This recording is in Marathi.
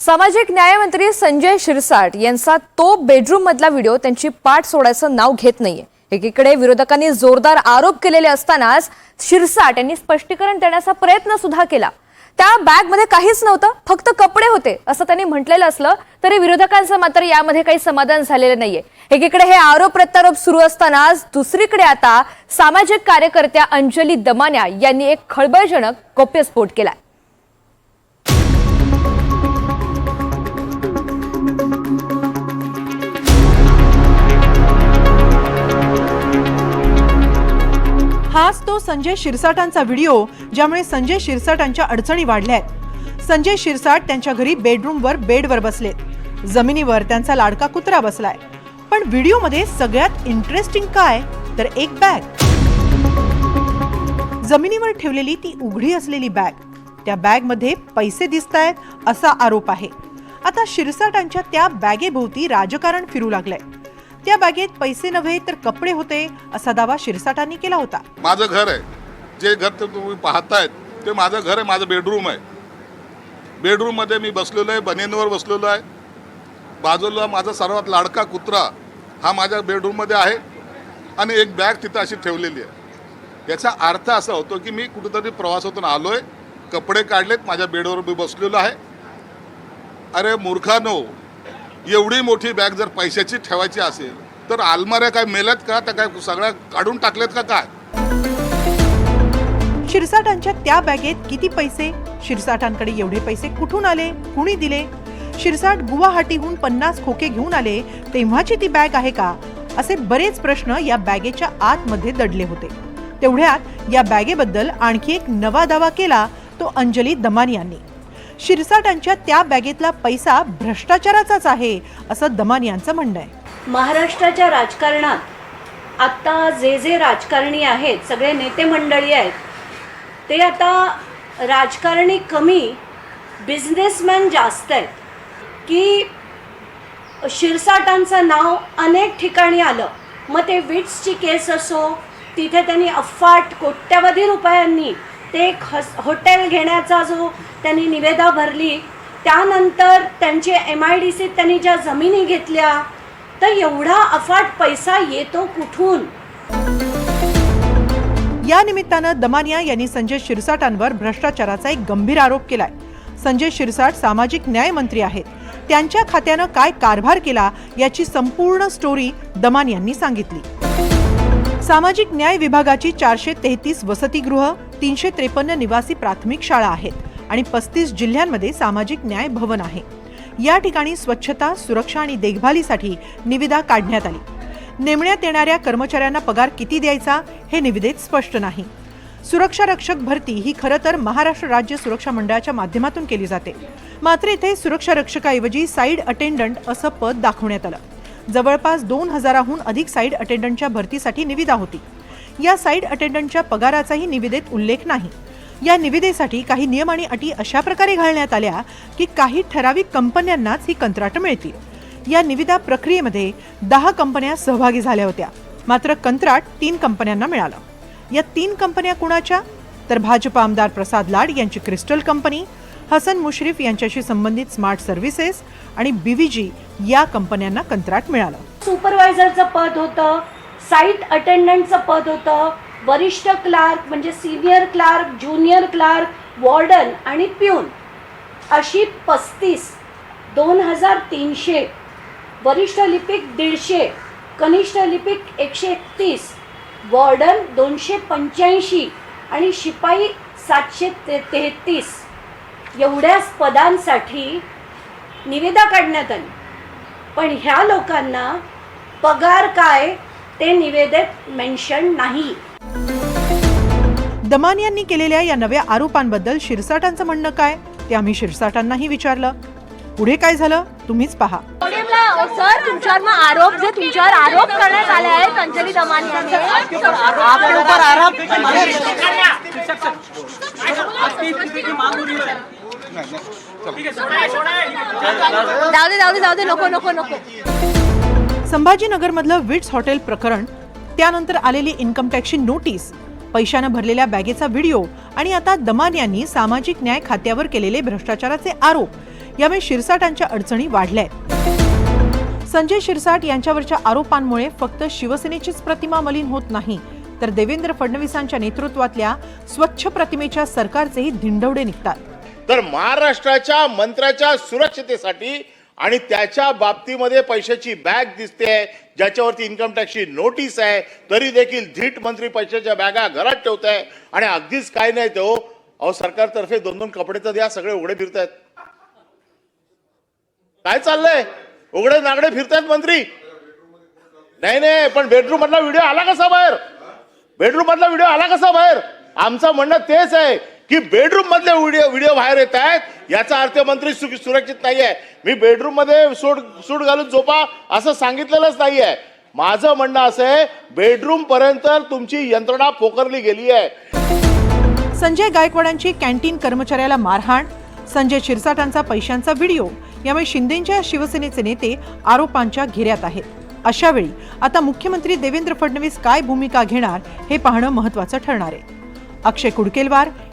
सामाजिक न्यायमंत्री संजय शिरसाट यांचा तो बेडरूम मधला व्हिडिओ त्यांची पाठ सोडायचं नाव घेत नाहीये. एकीकडे विरोधकांनी जोरदार आरोप केलेले असतानाच शिरसाट यांनी स्पष्टीकरण देण्याचा प्रयत्न सुद्धा केला. त्या बॅगमध्ये काहीच नव्हतं फक्त कपडे होते असं त्यांनी म्हटलेलं असलं तरी विरोधकांचं मात्र यामध्ये काही समाधान झालेलं नाहीये. एकीकडे हे आरोप प्रत्यारोप सुरू असतानाच दुसरीकडे आता सामाजिक कार्यकर्त्या अंजली दमान्या यांनी एक खळबळजनक गौप्यस्फोट केलाय. संजय शिरसाटांचा व्हिडिओ ज्यामुळे संजय शिरसाटांच्या अडचणी वाढल्या आहेत संजय शिरसाट त्यांच्या घरी बेडरूमवर बेडवर बसलेत. जमिनीवर त्यांचा लाडका कुत्रा बसलाय. पण व्हिडिओमध्ये सगळ्यात इंटरेस्टिंग काय? तर एक बॅग जमिनीवर ठेवलेली ती उघडी असलेली बॅग त्या बॅगमध्ये पैसे दिसत आहेत असा आरोप आहे. आता शिरसाटांच्या त्या बॅगेभोवती राजकारण फिरू लागलंय. त्या बॅगेत पैसे नव्हे तर कपडे होते असा दावा शिरसाटांनी केला होता. माझं घर आहे. जे घर ते तुम्ही पाहतायत ते माझं घर आहे माझं बेडरूम आहे. बेडरूममध्ये मी बसलेलो आहे बनेनवर बसलेलो आहे. बाजूला माझा सर्वात लाडका कुत्रा हा माझ्या बेडरूममध्ये आहे आणि एक बॅग तिथं अशी ठेवलेली आहे. याचा अर्थ असा होतो की मी कुठेतरी प्रवासातून आलो आहे कपडे काढलेत माझ्या बेडवर मी बसलेलो आहे. अरे मूर्खानो एवढी मोठी बॅग जर पैशाची ठेवायची असेल तर आलमाऱ्या काय मेल्यात का? त्या काय सगळ्या काढून टाकल्यात का काय? शिरसाटांच्या त्या बॅगेत किती पैसे? शिरसाटांकडे एवढे पैसे कुठून आले? कुणी दिले? शिरसाट गुवाहाटीहून पन्नास खोके घेऊन आले तेव्हाची ती बॅग आहे का? असे बरेच प्रश्न या बॅगेच्या आतमध्ये दडले होते. तेवढ्यात या बॅगेबद्दल आणखी एक नवा दावा केला तो अंजली दमानी यांनी शिरसाटांच्या त्या बॅगेतला पैसा भ्रष्टाचाराचाच आहे असं दमान यांचं म्हणणं आहे. महाराष्ट्राच्या राजकारणात आत्ता जे जे राजकारणी आहेत सगळे नेते मंडळी आहेत ते आता राजकारणी कमी बिझनेसमॅन जास्त आहेत. की शिरसाटांचं नाव अनेक ठिकाणी आलं. मग ते विट्सची केस असो तिथे त्यांनी अफाट कोट्यावधी रुपयांनी ते एक हॉटेल घेण्याचा जो त्यांनी निवेदा भरली त्यानंतर त्यांचे एम आय डी सीत त्यांनी ज्या जमिनी घेतल्या तर एवढा अफाट पैसा येतो कुठून? या निमित्तानं दमानिया यांनी संजय शिरसाटांवर भ्रष्टाचाराचा एक गंभीर आरोप केलाय. संजय शिरसाट सामाजिक न्याय मंत्री आहेत. त्यांच्या खात्यानं काय कारभार केला याची संपूर्ण स्टोरी दमान यांनी सांगितली. सामाजिक न्याय विभागाची चारशे तेहतीस वसतिगृह तीनशे त्रेपन्न निवासी प्राथमिक शाळा आहेत आणि पस्तीस जिल्ह्यांमध्ये सामाजिक न्याय भवन आहे. या ठिकाणी स्वच्छता सुरक्षा आणि देखभालीसाठी निविदा काढण्यात आली. नेमण्यात येणाऱ्या कर्मचाऱ्यांना पगार किती द्यायचा हे निविदेत स्पष्ट नाही. सुरक्षा रक्षक भरती ही खरं तर महाराष्ट्र राज्य सुरक्षा मंडळाच्या माध्यमातून केली जाते. मात्र इथे सुरक्षा रक्षकाऐवजी साईड अटेंडंट असं पद दाखवण्यात आलं. जवळपास दोन हजाराहून अधिक साईड अटेंडंटच्या भरतीसाठी निविदा होती. या साईड अटेंडंटच्या पगाराचाही निविदेत उल्लेख नाही. या निविदेसाठी काही नियम आणि अटी अशा प्रकारे घालण्यात आल्या की काही ठराविक कंपन्यांनाच ही कंत्राटं मिळतील. या निविदा प्रक्रियेमध्ये दहा कंपन्या सहभागी झाल्या होत्या. मात्र कंत्राट तीन कंपन्यांना मिळालं. या तीन कंपन्या कुणाच्या? तर भाजपा आमदार प्रसाद लाड यांची क्रिस्टल कंपनी हसन मुश्रीफ यांच्याशी संबंधित स्मार्ट सर्व्हिसेस आणि बीव्हीजी या कंपन्यांना कंत्राट मिळालं. सुपरवायझरचं पद होतं. साईट अटेंडंटचं पद होतं. वरिष्ठ क्लार्क म्हणजे senior clerk junior clerk warden आणि प्यून. अशी पस्तीस दोन हजार तीनशे. वरिष्ठ लिपिक दीडशे कनिष्ठ लिपिक एकशे एकतीस वॉर्डन दोनशे पंच्याऐंशी आणि शिपाई सातशे ते तेहतीस. एवढ्याच पदांसाठी निविदा काढण्यात आली. पण ह्या लोकांना पगार काय? ते निवेदेत मेन्शन नाही. दमान यांनी केलेल्या या नव्या आरोपांबद्दल शिरसाटांचं म्हणणं काय ते आम्ही शिरसाटांनाही विचारलं. पुढे काय झालं तुम्हीच पहा. सर तुमच्यावर मग आरोप जे तुमच्यावर आरोप करण्यात आले आहेत अंजली दमानी यांनी. जाऊ दे जाऊ दे जाऊ दे नको नको नको. संभाजीनगरमधलं विट्स हॉटेल प्रकरण त्यानंतर आलेली इन्कम टॅक्सची नोटीस पैशानं भरलेल्या बॅगेचा व्हिडिओ आणि आता दमान यांनी सामाजिक न्याय खात्यावर केलेले भ्रष्टाचाराचे आरोप यामुळे शिरसाटांच्या अडचणी वाढल्या आहेत संजय शिरसाट यांच्यावरच्या आरोपांमुळे फक्त शिवसेनेचीच प्रतिमा मलिन होत नाही तर देवेंद्र फडणवीसांच्या नेतृत्वातल्या स्वच्छ प्रतिमेच्या सरकारचेही धिंडवडे निघतात. तर महाराष्ट्राच्या मंत्र्याच्या सुरक्षतेसाठी आणि त्याच्या बाबतीमध्ये पैशाची बॅग दिसते ज्याच्यावरती इन्कम टॅक्सची नोटीस आहे तरी देखील धीट मंत्री पैशाच्या बॅगा घरात ठेवत आहे आणि अगदीच काय नाही तो अहो सरकारतर्फे दोन दोन कपडे तर द्या सगळे उघडे फिरतायत. काय चाललंय? उघडे नागडे फिरतायत मंत्री. नाही नाही पण बेडरूम मधला व्हिडिओ आला कसा बाहेर? बेडरूम मधला व्हिडिओ आला कसा बाहेर? आमचं म्हणणं तेच आहे. की बेडरूम मधले व्हिडिओ व्हिडिओ बाहेर येत आहेत. याचा अर्थमंत्री सु- सुरक्षित नाहीये. मी बेडरूममध्ये सूट सूट घालून झोपा असं सांगितलेलंच नाही आहे माझं म्हणणं असं आहे बेडरूम पर्यंत तुमची यंत्रणा पोकरली गेली आहे संजय गायकवाडांची कॅन्टीन कर्मचाऱ्याला मारहाण संजय शिरसाटांचा पैशांचा व्हिडिओ यामुळे शिंदेच्या शिवसेनेचे नेते आरोपांच्या घेऱ्यात आहेत. अशा वेळी आता मुख्यमंत्री देवेंद्र फडणवीस काय भूमिका घेणार हे पाहणं महत्त्वाचं ठरणार आहे. अक्षय कुडकेलवार